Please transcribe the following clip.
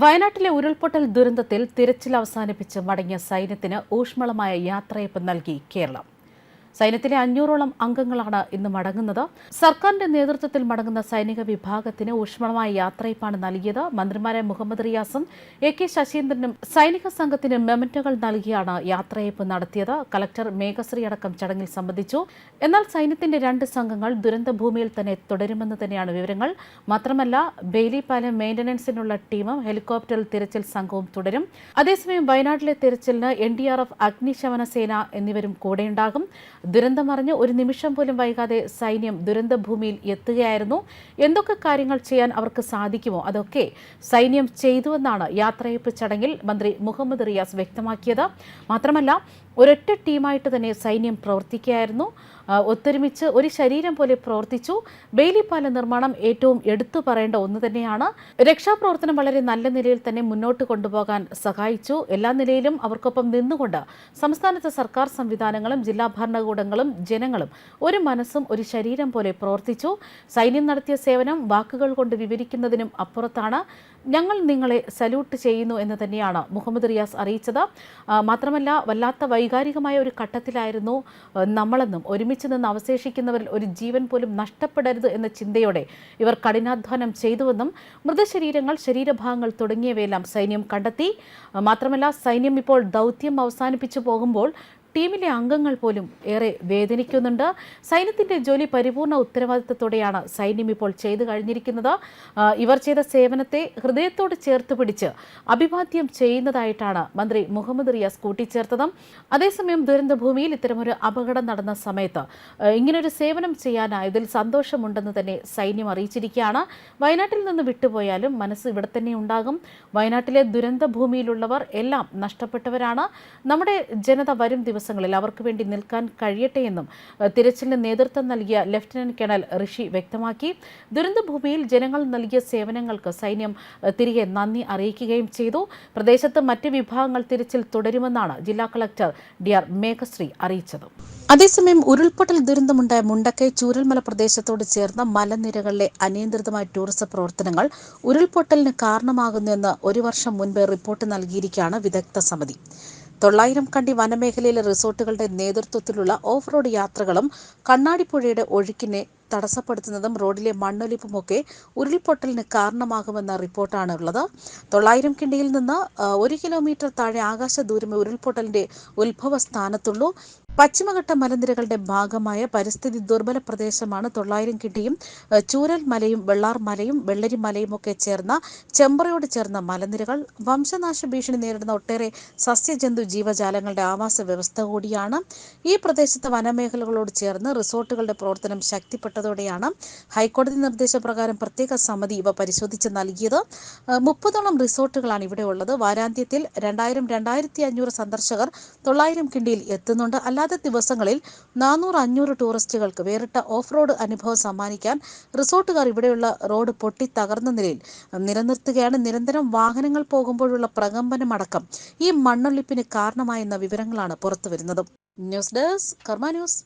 വയനാട്ടിലെ ഉരുൾപൊട്ടൽ ദുരന്തത്തിൽ തിരച്ചിൽ അവസാനിപ്പിച്ച് മടങ്ങിയ സൈന്യത്തിന് ഊഷ്മളമായ യാത്രയപ്പ് നൽകി കേരളം. സൈന്യത്തിലെ അഞ്ഞൂറോളം അംഗങ്ങളാണ് ഇന്ന് മടങ്ങുന്നത്. സർക്കാരിന്റെ നേതൃത്വത്തിൽ മടങ്ങുന്ന സൈനിക വിഭാഗത്തിന് ഊഷ്മളമായ യാത്രയപ്പാണ് നൽകിയത്. മന്ത്രിമാരായ മുഹമ്മദ് റിയാസും എ കെ ശശീന്ദ്രനും സൈനിക സംഘത്തിന് മെമന്റോകൾ നൽകിയാണ് യാത്രയപ്പ് നടത്തിയത്. കലക്ടർ മേഘശ്രീ അടക്കം ചടങ്ങിൽ സംബന്ധിച്ചു. എന്നാൽ സൈന്യത്തിന്റെ രണ്ട് സംഘങ്ങൾ ദുരന്തഭൂമിയിൽ തന്നെ തുടരുമെന്ന് തന്നെയാണ് വിവരങ്ങൾ. മാത്രമല്ല ബെയിലി പാലം മെയിന്റനൻസിനുള്ള ടീമും ഹെലികോപ്റ്ററിൽ തിരച്ചിൽ സംഘവും തുടരും. അതേസമയം വയനാട്ടിലെ തിരച്ചിലിന് എൻ ഡി ആർ എഫ് അഗ്നിശമന സേന എന്നിവരും കൂടെയുണ്ടാകും. ദുരന്തമറിഞ്ഞ് ഒരു നിമിഷം പോലും വൈകാതെ സൈന്യം ദുരന്തഭൂമിയിൽ എത്തുകയായിരുന്നു. എന്തൊക്കെ കാര്യങ്ങൾ ചെയ്യാൻ അവർക്ക് സാധിക്കുമോ? അതൊക്കെ സൈന്യം ചെയ്തുവെന്നാണ് യാത്രയപ്പ് ചടങ്ങിൽ മന്ത്രി മുഹമ്മദ് റിയാസ് വ്യക്തമാക്കിയത്. മാത്രമല്ല ഒരൊറ്റ ടീമായിട്ട് തന്നെ സൈന്യം പ്രവർത്തിക്കുകയായിരുന്നു. ഒത്തൊരുമിച്ച് ഒരു ശരീരം പോലെ പ്രവർത്തിച്ചു. ബേലിപ്പാല പാല നിർമ്മാണം ഏറ്റവും എടുത്തു പറയേണ്ട ഒന്ന് തന്നെയാണ്. രക്ഷാപ്രവർത്തനം വളരെ നല്ല നിലയിൽ തന്നെ മുന്നോട്ട് കൊണ്ടുപോകാൻ സഹായിച്ചു. എല്ലാ നിലയിലും അവർക്കൊപ്പം നിന്നുകൊണ്ട് സംസ്ഥാനത്തെ സർക്കാർ സംവിധാനങ്ങളും ജില്ലാ ഭരണകൂടങ്ങളും ജനങ്ങളും ഒരു മനസ്സും ഒരു ശരീരം പോലെ പ്രവർത്തിച്ചു. സൈന്യം നടത്തിയ സേവനം വാക്കുകൾ കൊണ്ട് വിവരിക്കുന്നതിനും അപ്പുറത്താണ്. ഞങ്ങൾ നിങ്ങളെ സല്യൂട്ട് ചെയ്യുന്നു എന്ന് തന്നെയാണ് മുഹമ്മദ് റിയാസ് അറിയിച്ചത്. മാത്രമല്ല വല്ലാത്ത വൈകാരികമായ ഒരു ഘട്ടത്തിലായിരുന്നു നമ്മളെന്നും ഒരുമിച്ച് നിന്ന് അവശേഷിക്കുന്നവരിൽ ഒരു ജീവൻ പോലും നഷ്ടപ്പെടരുത് എന്ന ചിന്തയോടെ ഇവർ കഠിനാധ്വാനം ചെയ്തുവെന്നും മൃതശരീരങ്ങൾ ശരീരഭാഗങ്ങൾ തുടങ്ങിയവയെല്ലാം സൈന്യം കണ്ടെത്തി. മാത്രമല്ല സൈന്യം ഇപ്പോൾ ദൗത്യം അവസാനിപ്പിച്ചു പോകുമ്പോൾ ടീമിലെ അംഗങ്ങൾ പോലും ഏറെ വേദനിക്കുന്നുണ്ട്. സൈന്യത്തിന്റെ ജോലി പരിപൂർണ ഉത്തരവാദിത്തത്തോടെയാണ് സൈന്യം ഇപ്പോൾ ചെയ്തു കഴിഞ്ഞിരിക്കുന്നത്. ഇവർ ചെയ്ത സേവനത്തെ ഹൃദയത്തോട് ചേർത്ത് പിടിച്ച് അഭിവാദ്യം ചെയ്യുന്നതായിട്ടാണ് മന്ത്രി മുഹമ്മദ് റിയാസ് കൂട്ടിച്ചേർത്തത്. അതേസമയം ദുരന്തഭൂമിയിൽ ഇത്തരമൊരു അപകടം നടന്ന സമയത്ത് ഇങ്ങനൊരു സേവനം ചെയ്യാനായതിൽ സന്തോഷമുണ്ടെന്ന് തന്നെ സൈന്യം അറിയിച്ചിരിക്കുകയാണ്. വയനാട്ടിൽ നിന്ന് വിട്ടുപോയാലും മനസ്സ് ഇവിടെ തന്നെ ഉണ്ടാകും. വയനാട്ടിലെ ദുരന്തഭൂമിയിലുള്ളവർ എല്ലാം നഷ്ടപ്പെട്ടവരാണ്. നമ്മുടെ ജനത വരും ദിവസങ്ങളിൽ അവർക്ക് വേണ്ടി നിൽക്കാൻ കഴിയട്ടെ എന്നും തിരച്ചിലിന് നേതൃത്വം നൽകിയ ലഫ്റ്റനന്റ് കേണൽ ഋഷി വ്യക്തമാക്കി. ദുരന്തഭൂമിയിൽ ജനങ്ങൾ നൽകിയ സേവനങ്ങൾക്ക് സൈന്യം തിരികെ നന്ദി അറിയിക്കുകയും ചെയ്തു. പ്രദേശത്ത് മറ്റ് വിഭാഗങ്ങൾ തിരച്ചിൽ തുടരുമെന്നാണ് ജില്ലാ കളക്ടർ ഡി ആർ മേഘശ്രീ അറിയിച്ചത്. അതേസമയം ഉരുൾപൊട്ടൽ ദുരന്തമുണ്ടായ മുണ്ടക്കൈ ചൂരൽമല പ്രദേശത്തോട് ചേർന്ന മലനിരകളിലെ അനിയന്ത്രിതമായ ടൂറിസം പ്രവർത്തനങ്ങൾ ഉരുൾപൊട്ടലിന് കാരണമാകുന്നുവെന്ന് ഒരു വർഷം മുൻപ് റിപ്പോർട്ട് നൽകിയിരിക്കുകയാണ് വിദഗ്ധ സമിതി. തൊള്ളായിരം കണ്ടി വനമേഖലയിലെ റിസോർട്ടുകളുടെ നേതൃത്വത്തിലുള്ള ഓഫ് റോഡ് യാത്രകളും കണ്ണാടിപ്പുഴയുടെ ഒഴുക്കിനെ തടസ്സപ്പെടുത്തുന്നതും റോഡിലെ മണ്ണൊലിപ്പുമൊക്കെ ഉരുൾപൊട്ടലിന് കാരണമാകുമെന്ന റിപ്പോർട്ടാണ് ഉള്ളത് തൊള്ളായിരം കിണ്ടിയിൽ നിന്ന് ഒരു കിലോമീറ്റർ താഴെ ആകാശ ദൂരമേ ഉരുൾപൊട്ടലിന്റെ ഉത്ഭവ സ്ഥാനത്തുള്ളൂ. പശ്ചിമഘട്ട മലനിരകളുടെ ഭാഗമായ പരിസ്ഥിതി ദുർബല പ്രദേശമാണ് തൊള്ളായിരം കിട്ടിയും ചൂരൽ മലയും വെള്ളാർ മലയും വെള്ളരി മലയും ഒക്കെ ചേർന്ന ചെമ്പറയോട് ചേർന്ന മലനിരകൾ. വംശനാശ ഭീഷണി നേരിടുന്ന ഒട്ടേറെ സസ്യജന്തു ജീവജാലങ്ങളുടെ ആവാസ വ്യവസ്ഥ കൂടിയാണ്. ഈ പ്രദേശത്തെ വനമേഖലകളോട് ചേർന്ന് റിസോർട്ടുകളുടെ പ്രവർത്തനം ശക്തിപ്പെട്ടതോടെയാണ് ഹൈക്കോടതി നിർദ്ദേശപ്രകാരം പ്രത്യേക സമിതി ഇവ പരിശോധിച്ച് നൽകിയത്. മുപ്പതോളം റിസോർട്ടുകളാണ് ഇവിടെ ഉള്ളത്. വാരാന്ത്യത്തിൽ രണ്ടായിരം രണ്ടായിരത്തി അഞ്ഞൂറ് സന്ദർശകർ തൊള്ളായിരം കിണ്ടിയിൽ എത്തുന്നുണ്ട്. അല്ലാത്ത ദിവസങ്ങളിൽ നാനൂറ് അഞ്ഞൂറ് ടൂറിസ്റ്റുകൾക്ക് വേറിട്ട ഓഫ് റോഡ് അനുഭവം സമ്മാനിക്കാൻ റിസോർട്ടുകാർ ഇവിടെയുള്ള റോഡ് പൊട്ടി തകർന്ന നിലയിൽ നിലനിർത്തുകയാണ്. നിരന്തരം വാഹനങ്ങൾ പോകുമ്പോഴുള്ള പ്രകമ്പനമടക്കം ഈ മണ്ണൊലിപ്പിന് കാരണമായെന്ന വിവരങ്ങളാണ് പുറത്തുവരുന്നത്. News desk Karma news.